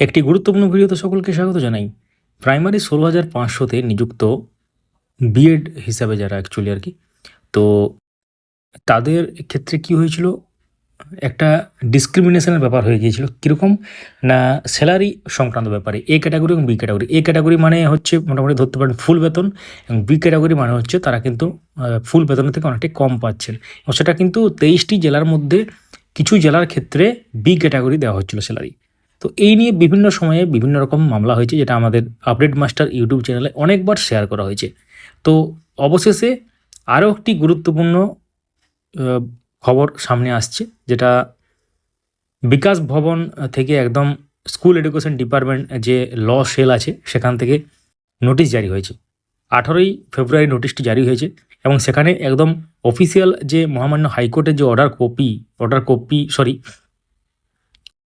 একটি গুরুত্বপূর্ণ ভিডিওতে সকলকে স্বাগত জানাই। প্রাইমারি ষোলো হাজার পাঁচশোতে নিযুক্ত বিএড হিসাবে যারা অ্যাকচুয়ালি আর কি, তো তাদের ক্ষেত্রে কি হয়েছিল? একটা ডিসক্রিমিনেশনের ব্যাপার হয়ে গিয়েছিল। কীরকম? না স্যালারি সংক্রান্ত ব্যাপারে? এ ক্যাটাগরি এবং বি ক্যাটাগরি এ ক্যাটাগরি মানে হচ্ছে মোটামুটি ধরতে পারেন ফুল বেতন এবং বি ক্যাটাগরি মানে হচ্ছে তারা কিন্তু ফুল বেতনের থেকে অনেকটাই কম পাচ্ছেন। এবং সেটা কিন্তু তেইশটি জেলার মধ্যে কিছু জেলার ক্ষেত্রে বি ক্যাটাগরি দেওয়া হচ্ছিল স্যালারি তো এই নিয়ে বিভিন্ন সময়ে বিভিন্ন রকম মামলা হয়েছে, যেটা আমাদের আপডেট মাস্টার ইউটিউব চ্যানেলে অনেকবার শেয়ার করা হয়েছে। তো অবশেষে আরও একটি গুরুত্বপূর্ণ খবর সামনে আসছে, যেটা বিকাশ ভবন থেকে একদম স্কুল এডুকেশন ডিপার্টমেন্ট যে ল সেল আছে, সেখান থেকে নোটিশ জারি হয়েছে। আঠারোই ফেব্রুয়ারি নোটিশটি জারি হয়েছে এবং সেখানে একদম অফিসিয়াল যে মহামান্য হাইকোর্টের যে order copy order copy, sorry,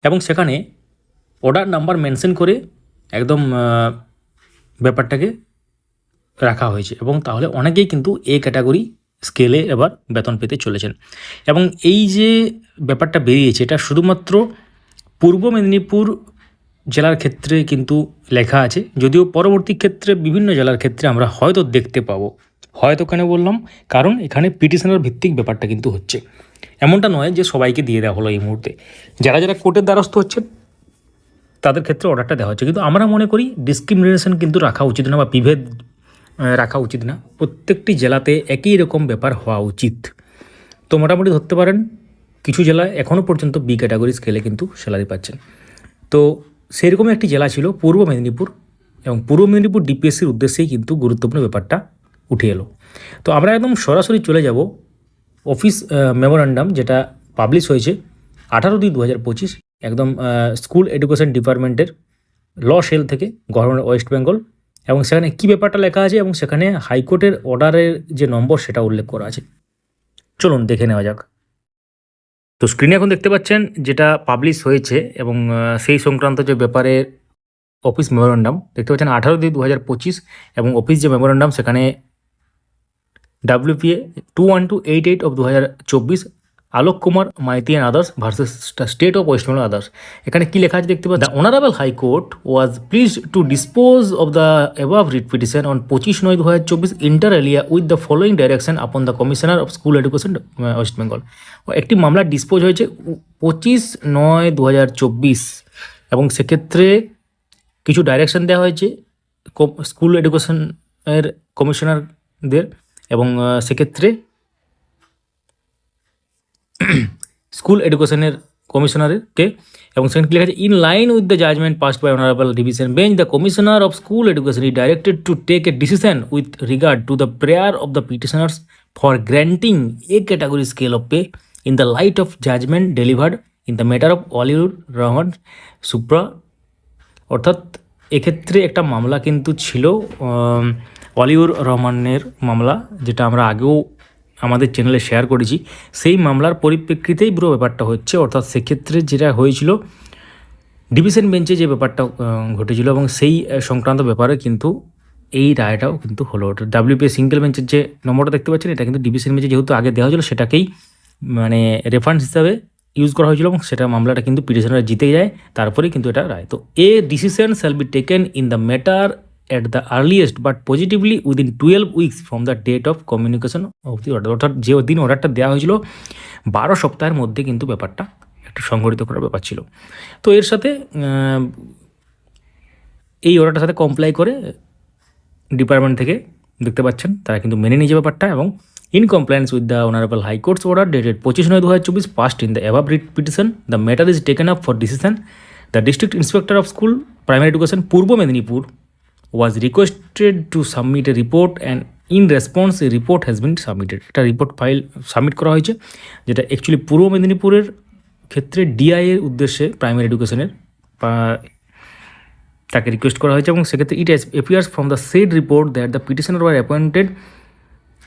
এবং সেখানে অর্ডার নাম্বার মেনশন করে একদম ব্যাপারটাকে রাখা হয়েছে এবং তাহলে অনেকেই কিন্তু এ ক্যাটাগরি স্কেলে এবার বেতন পেতে চলেছেন। এবং এই যে ব্যাপারটা বেরিয়েছে, এটা শুধুমাত্র পূর্ব মেদিনীপুর জেলার ক্ষেত্রে কিন্তু লেখা আছে, যদিও পরবর্তী ক্ষেত্রে বিভিন্ন জেলার ক্ষেত্রে আমরা হয়তো দেখতে পাবো। হয়তো কেন বললাম? কারণ এখানে পিটিশনের ভিত্তিক ব্যাপারটা কিন্তু হচ্ছে। এমনটা নয় যে সবাইকে দিয়ে দেওয়া হলো এই মুহূর্তে। যারা যারা কোর্টের দ্বারস্থ হচ্ছেন তাদের ক্ষেত্রে অর্ডারটা দেওয়া হচ্ছে কিন্তু আমরা মনে করি ডিসক্রিমিনেশন কিন্তু রাখা উচিত না বা বিভেদ রাখা উচিত না। প্রত্যেকটি জেলাতে একই রকম ব্যাপার হওয়া উচিত। তো মোটামুটি ধরতে পারেন, কিছু জেলা এখনও পর্যন্ত বি ক্যাটাগরি স্কেলে কিন্তু স্যালারি পাচ্ছেন। তো সেরকম একটি জেলা ছিল পূর্ব মেদিনীপুর এবং পূর্ব মেদিনীপুর ডিপিএসসির উদ্দেশ্যেই কিন্তু গুরুত্বপূর্ণ ব্যাপারটা উঠে এলো। তো আমরা একদম সরাসরি চলে যাব অফিস মেমোরান্ডাম যেটা পাবলিশ হয়েছে। আঠারো দুই দু হাজার পঁচিশ একদম স্কুল এডুকেশন ডিপার্টমেন্টের ল সেল থেকে গভর্নমেন্ট ওয়েস্ট বেঙ্গল এবং সেখানে কী ব্যাপারটা লেখা আছে এবং সেখানে হাইকোর্টের অর্ডারের যে নম্বর সেটা উল্লেখ করা আছে। চলুন দেখে নেওয়া যাক। তো স্ক্রিনে এখন দেখতে পাচ্ছেন যেটা পাবলিশ হয়েছে এবং সেই সংক্রান্ত যে ব্যাপারে অফিস মেমোরান্ডাম দেখতে পাচ্ছেন আঠারো দুই দু হাজার পঁচিশ এবং অফিস যে মেমোরান্ডাম সেখানে WPA two one two eight eight of দু হাজার চব্বিশ Alok Kumar Maity and others versus state of West Bengal others এখানে কী লেখা আছে দেখতে পাচ্ছেন the honourable high court was please to dispose of the above writ petition on পঁচিশ নয় দু হাজার চব্বিশ inter alia with the following direction upon the commissioner of school education West Bengal একটি মামলা ডিসপোজ হয়েছে পঁচিশ নয় দু হাজার চব্বিশ। এবং সেক্ষেত্রে কিছু ডাইরেকশন দেওয়া হয়েছে স্কুল এডুকেশনের কমিশনারদের এবং সেক্ষেত্রে স্কুল এডুকেশনের কমিশনারকে এবং সেখানে লেখা আছে in line with the judgment passed by honourable division bench the commissioner of school education is directed to take a decision with regard to the prayer of the petitioners for granting A category scale of pay in the light of judgment delivered in the matter of Oliur Rahman supra অর্থাৎ এক্ষেত্রে একটা মামলা কিন্তু ছিল অলিউর রহমানের মামলা, যেটা আমরা আগেও আমাদের চ্যানেলে শেয়ার করেছি, সেই মামলার পরিপ্রেক্ষিতেই পুরো ব্যাপারটা হচ্ছে। অর্থাৎ সেক্ষেত্রে যেটা হয়েছিল ডিভিশন বেঞ্চে যে ব্যাপারটা ঘটেছিল এবং সেই সংক্রান্ত ব্যাপারে কিন্তু এই রায়টাও কিন্তু হলো। ওটা ডাব্লিউপিএ সিঙ্গেল বেঞ্চের যে নম্বরটা দেখতে পাচ্ছেন, এটা কিন্তু ডিভিশন বেঞ্চে যেহেতু আগে দেওয়া হয়েছিল, সেটাকেই মানে রেফারেন্স হিসাবে ইউজ করা হয়েছিল এবং সেটা মামলাটা কিন্তু পিটিশনার জিতে যায়, তারপরেই কিন্তু এটা রায়। তো a decision shall be taken in the matter at the earliest but positively within twelve weeks from the date of communication of the order অর্থাৎ যে দিন অর্ডারটা দেওয়া হয়েছিল, বারো সপ্তাহের মধ্যে কিন্তু ব্যাপারটা একটু সংগঠিত করার ব্যাপার ছিল। তো এর সাথে এই অর্ডারটার সাথে কমপ্লাই করে ডিপার্টমেন্ট থেকে দেখতে পাচ্ছেন, তারা কিন্তু মেনে নিয়েছে ব্যাপারটা এবং in compliance with the honourable high court's order dated পঁচিশ নয় দু হাজার চব্বিশ passed in the above writ petition the matter is taken up for decision the district inspector of school primary education Purba Medinipur was requested to submit a report and in response a report has been submitted একটা report file submit করা হয়েছে, যেটা actually পূর্ব মেদিনীপুরের ক্ষেত্রে ডিআইয়ের উদ্দেশ্যে primary এডুকেশনের তাকে request করা হয়েছে এবং সেক্ষেত্রে it appears from the said report that the petitioner were appointed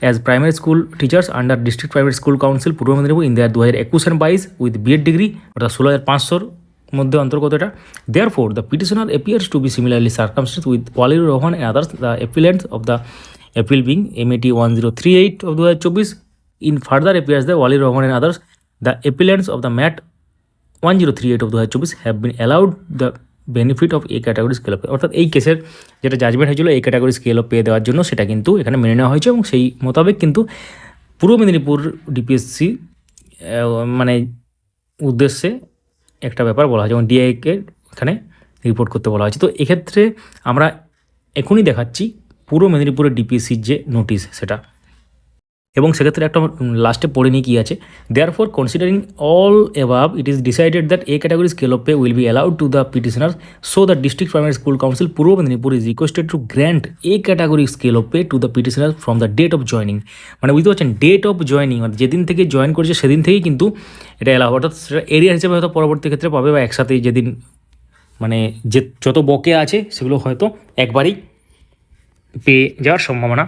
as primary school teachers under district private school council Purba Medinipur in দেয়ার দু হাজার একুশ অ্যান্ড বাইশ উইথ বিএড ডিগ্রি অর্থাৎ ষোলো হাজার পাঁচশোর মধ্যে অন্তর্গত এটা। Therefore the petitioner appears to be similarly circumstance with Waliur Rahman and others the appellants of the appeal being M A T one zero three eight of দু হাজার চব্বিশ in further appears the Waliur Rahman and others the appellants of the MAT 1038 of 2024 have been allowed the benefit of A category scale of অর্থাৎ এই কেসের যেটা judgement হয়েছিল এই category scale of pay দেওয়ার জন্য সেটা কিন্তু এখানে মেনে নেওয়া হয়েছে এবং সেই মোতাবেক কিন্তু পূর্ব মেদিনীপুর ডিপিএসসি মানে উদ্দেশ্যে একটা ব্যাপার বলা হয়, যেমন ডিআইকে এখানে রিপোর্ট করতে বলা হয়েছে। তো এক্ষেত্রে আমরা এখনই দেখাচ্ছি পুরো মেদিনীপুরের ডিপিসির যে নোটিশ সেটা। এবং সেক্ষেত্রে একটা লাস্টে পড়ে নিয়ে কী আছে? Therefore considering all above it is decided that A category scale of pay will be allowed to the petitioner so the district primary school council Purba Medinipur is requested to grant A category scale of pay to the petitioner from the date of joining মানে বুঝতে পারছেন date of joining মানে যেদিন থেকে join করেছে সেদিন থেকেই কিন্তু এটা অ্যালাউ অর্থাৎ সেটা এরিয়া হিসেবে হয়তো পরবর্তী ক্ষেত্রে পাবে বা একসাথেই যেদিন মানে যে যত বকে আছে সেগুলো হয়তো একবারই পেয়ে যাওয়ার সম্ভাবনা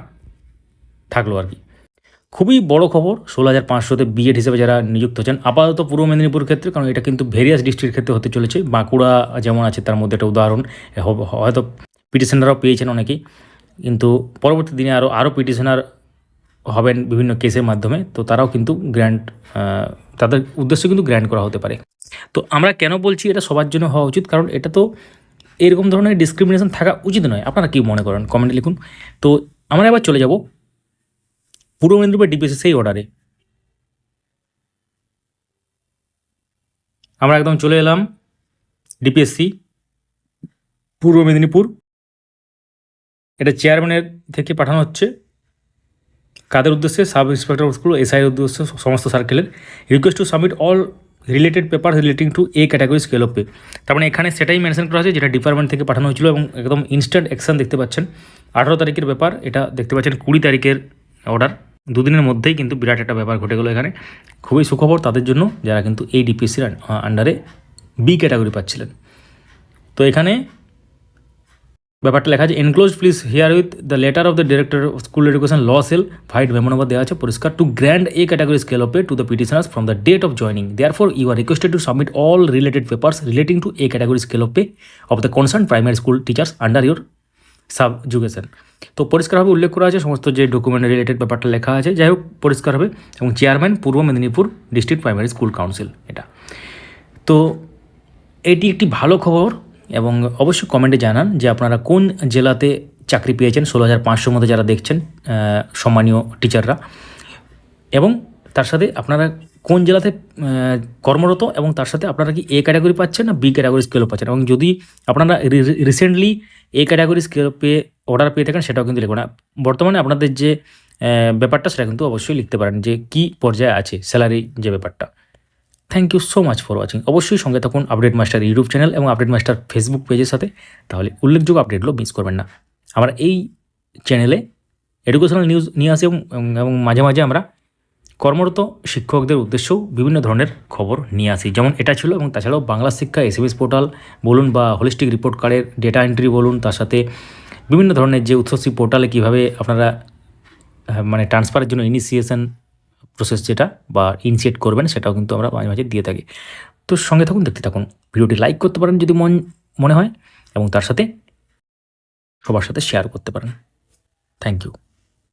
থাকল আর কি। খুবই বড় খবর ষোলো হাজার পাঁচশোতে বিএড হিসেবে যারা নিযুক্ত হচ্ছেন, আপাতত পূর্ব মেদিনীপুর ক্ষেত্রে, কারণ এটা কিন্তু ভেরিয়াস ডিস্ট্রিক্টের ক্ষেত্রে হতে চলেছে। বাঁকুড়া যেমন আছে, তার মধ্যে একটা উদাহরণ হয়তো পিটিশনাররাও পেয়েছেন অনেকেই, কিন্তু পরবর্তী দিনে আরও আরও পিটিশনার হবেন বিভিন্ন কেসের মাধ্যমে, তো তারাও কিন্তু গ্র্যান্ট তাদের উদ্দেশ্য কিন্তু গ্র্যান্ট করা হতে পারে। তো আমরা কেন বলছি এটা সবার জন্য হওয়া উচিত? কারণ এটা তো এরকম ধরনের ডিসক্রিমিনেশন থাকা উচিত নয়। আপনারা কি মনে করেন? কমেন্টে লিখুন। তো আমরা এবার চলে যাব পূর্ব মেদিনীপুর ডিপিএসসি সেই অর্ডারে আমরা একদম চলে এলাম ডিপিএসসি, পূর্ব মেদিনীপুর। এটা চেয়ারম্যানের থেকে পাঠানো হচ্ছে। কাদের উদ্দেশ্যে? Sub inspector of school SI উদ্দেশ্যে, সমস্ত সার্কেলের request to submit all related paper relating to A category scale of pay তার মানে এখানে সেটাই মেনশন করা আছে যেটা ডিপার্টমেন্ট থেকে পাঠানো হয়েছিল এবং একদম ইনস্ট্যান্ট অ্যাকশন দেখতে পাচ্ছেন। আঠারো তারিখের ব্যাপার, এটা দেখতে পাচ্ছেন কুড়ি তারিখের অর্ডার দুদিনের মধ্যেই কিন্তু বিরাট একটা ব্যাপার ঘটে গেলো এখানে। খুবই সুখবর তাদের জন্য যারা কিন্তু এই ডিপিএসসির আন্ডারে বি ক্যাটাগরি পাচ্ছিলেন। তো এখানে ব্যাপারটা লেখা আছে enclose please herewith the letter of the director of school education law cell vide memo number দেওয়া আছে পরিষ্কার to grant A category scale of to the petitioners from the date of joining therefore you are requested to submit all related papers relating to A category scale of pay of the concern primary school teachers under your sub education তো পরিষ্কারভাবে উল্লেখ করা আছে, সমস্ত যে document related ব্যাপারটা লেখা আছে, যাই হোক পরিষ্কার হবে এবং chairman Purba Medinipur district primary school council এটা। তো এটি একটি ভালো খবর, এবং অবশ্যই কমেন্টে জানান যে আপনারা কোন জেলাতে চাকরি পেয়েছেন, ষোলো হাজার পাঁচশোর মধ্যে যারা দেখছেন সম্মানীয় টিচাররা এবং তার সাথে আপনারা কোন জেলাতে কর্মরত এবং তার সাথে আপনারা কি এ ক্যাটাগরি পাচ্ছেন না বি ক্যাটাগরি স্কেলও পাচ্ছেন? এবং যদি আপনারা রিসেন্টলি এ ক্যাটাগরি স্কেল পেয়ে অর্ডার পেয়ে থাকেন, সেটাও কিন্তু আর বর্তমানে আপনাদের যে ব্যাপারটা, সেটা কিন্তু অবশ্যই লিখতে পারেন যে কি পর্যায়ে আছে স্যালারি যে ব্যাপারটা। Thank you so much for watching অবশ্যই সঙ্গে থাকুন আপডেট মাস্টার ইউটিউব চ্যানেল এবং আপডেট মাস্টার ফেসবুক পেজের সাথে। তাহলে উল্লেখযোগ্য আপডেটগুলো মিস করবেন না। আমরা এই চ্যানেলে এডুকেশনাল নিউজ নিয়ে আসি এবং মাঝে মাঝে আমরা কর্মরত শিক্ষকদের উদ্দেশ্যেও বিভিন্ন ধরনের খবর নিয়ে আসি। যেমন এটা ছিল এবং তাছাড়াও বাংলা শিক্ষা এসএমএস পোর্টাল বলুন বা হোলিস্টিক রিপোর্ট কার্ডের ডেটা এন্ট্রি বলুন, তার সাথে বিভিন্ন ধরনের যে উৎসশ্রী পোর্টালে কীভাবে আপনারা মানে ট্রান্সফারের জন্য ইনিশিয়েশন প্রসেস যেটা বা ইনিশিয়েট করবেন, সেটাও কিন্তু আমরা মাঝে মাঝে দিয়ে থাকি। তো সঙ্গে থাকুন, দেখতে থাকুন। ভিডিওটি লাইক করতে পারেন যদি মন, মনে হয় এবং তার সাথে সবার সাথে শেয়ার করতে পারেন। Thank you